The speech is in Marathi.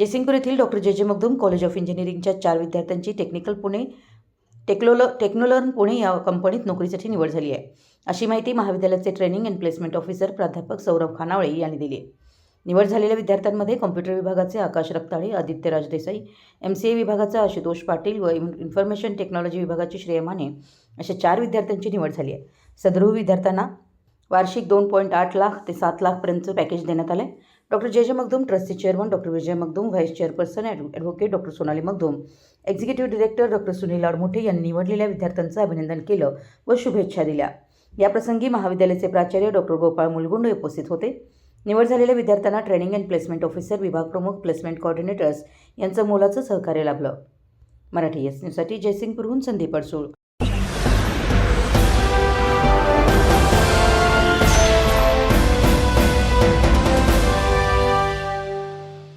जयसिंगपूर येथील doctor J J Magdum college of इंजिनिअरिंगच्या चार विद्यार्थ्यांची टेक्निकल पुणे टेक्नोल टेक्नोलर्न पुणे या कंपनीत नोकरीसाठी निवड झाली आहे. अशी माहिती महाविद्यालयाचे ट्रेनिंग अँड प्लेसमेंट ऑफिसर प्राध्यापक सौरभ खानावळे यांनी दिली आहे. निवड झालेल्या विद्यार्थ्यांमध्ये कॉम्प्युटर विभागाचे Akash Raktale Aditya Raj Desai M C A विभागाचा आशुतोष पाटील व इन्फॉर्मेशन टेक्नॉलॉजी विभागाची श्रेय माने अशा चार विद्यार्थ्यांची निवड झाली आहे. सदरू विद्यार्थ्यांना वार्षिक दोन पॉईंट आठ लाख ते सात लाखपर्यंतचं पॅकेज देण्यात आलं आहे doctor J J Magdum trustee chairman doctor Vijay Magdum vice chairperson add advocate doctor Sonali Magdum executive director doctor Sunil Admuthe यांनी निवडलेल्या विद्यार्थ्यांचं अभिनंदन केलं व शुभेच्छा दिल्या. याप्रसंगी महाविद्यालयाचे प्राचार्य डॉक्टर गोपाळ मुलगुंड उपस्थित होते. निवड झालेल्या विद्यार्थ्यांना ट्रेनिंग अँड प्लेसमेंट ऑफिसर विभाग प्रमुख प्लेसमेंट कॉर्डिनेटर्स यांचं मोलाचं सहकार्य लाभलं. मराठी एस न्यूजसाठी जयसिंगपूरहून संदीप अडसूळ.